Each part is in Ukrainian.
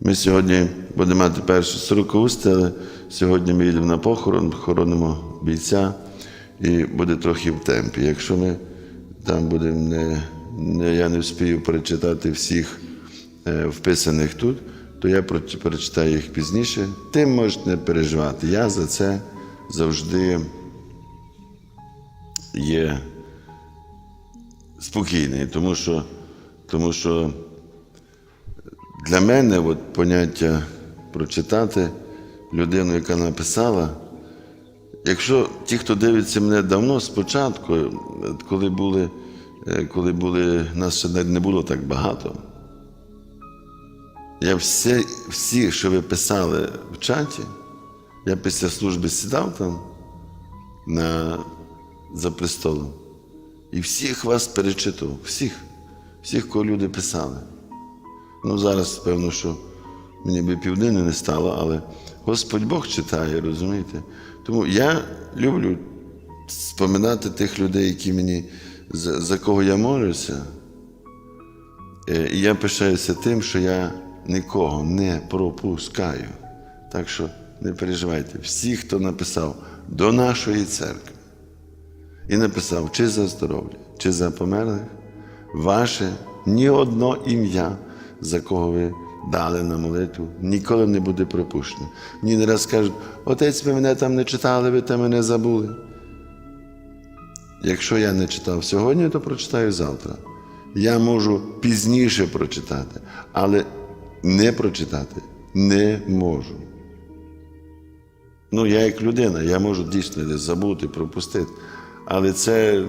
Ми сьогодні будемо мати першу сорокаусти, але сьогодні ми їдемо на похорон, хоронимо бійця і буде трохи в темпі. Якщо ми там будемо не, не я не вспію перечитати всіх е, вписаних тут, то я перечитаю їх пізніше. Тим можете не переживати. Я за це завжди є спокійний, тому що, тому що для мене от поняття прочитати людину, яка написала. Якщо ті, хто дивиться мене давно, спочатку, е, коли були, е, коли були, нас ще не було так багато. Я всі, всі, що ви писали в чаті, я після служби сідав там на, за престолом. І всіх вас перечитував, всіх, всіх, кого люди писали. Ну, зараз, певно, що мені би півдини не стало, але Господь Бог читає, розумієте? Тому я люблю споминати тих людей, які мені, за, за кого я молюся. Е, І я пишаюся тим, що я нікого не пропускаю. Так що не переживайте, всі, хто написав до нашої церкви і написав чи за здоров'я, чи за померлих, ваше ні одно ім'я, за кого ви дали на молитву, ніколи не буде пропущено. Мені не раз кажуть, отець, ви мене там не читали, ви там мене забули. Якщо я не читав сьогодні, то прочитаю завтра. Я можу пізніше прочитати, але не прочитати не можу. Ну, я як людина, я можу дійсно десь забути, пропустити. Але це,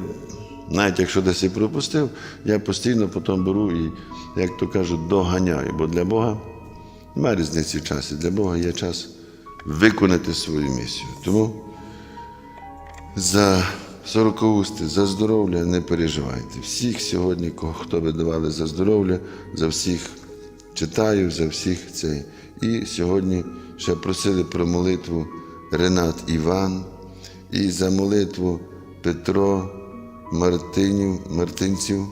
навіть якщо десь і пропустив, я постійно потім беру і, як то кажуть, доганяю. Бо для Бога немає різниці в часі. Для Бога є час виконати свою місію. Тому за сорокоусти, за здоров'я не переживайте. Всіх сьогодні, хто ви давали за здоров'я, за всіх читаю, за всіх цей. І сьогодні ще просили про молитву Ренат Іван і за молитву Петро Мартинів, Мартинців,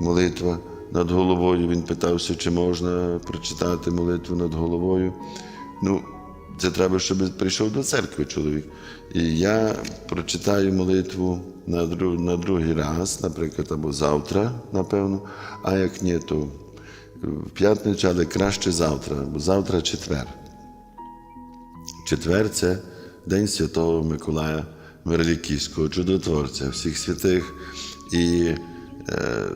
молитва над головою. Він питався, чи можна прочитати молитву над головою. Ну, це треба, щоб прийшов до церкви чоловік. І я прочитаю молитву на, друг, на другий раз, наприклад, або завтра, напевно. А як ні, то в п'ятницю, але краще завтра, бо завтра четвер. Четвер це День Святого Миколая Мирліківського, чудотворця, всіх святих. І е,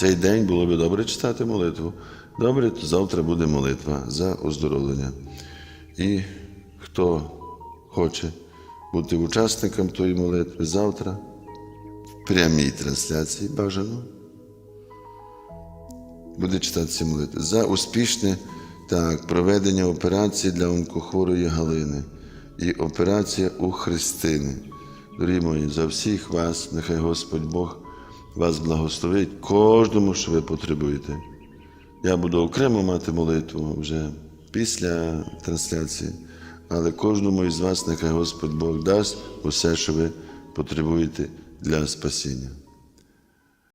цей день було би добре читати молитву. Добре, то завтра буде молитва за оздоровлення. І хто хоче бути учасником тої молитви завтра, в прямій трансляції бажано, буде читати ці молитви за успішне так, проведення операції для онкохворої Галини і операція у Христини. Дорогі мої, за всіх вас, нехай Господь Бог вас благословить кожному, що ви потребуєте. Я буду окремо мати молитву вже після трансляції, але кожному із вас нехай Господь Бог дасть усе, що ви потребуєте для спасіння.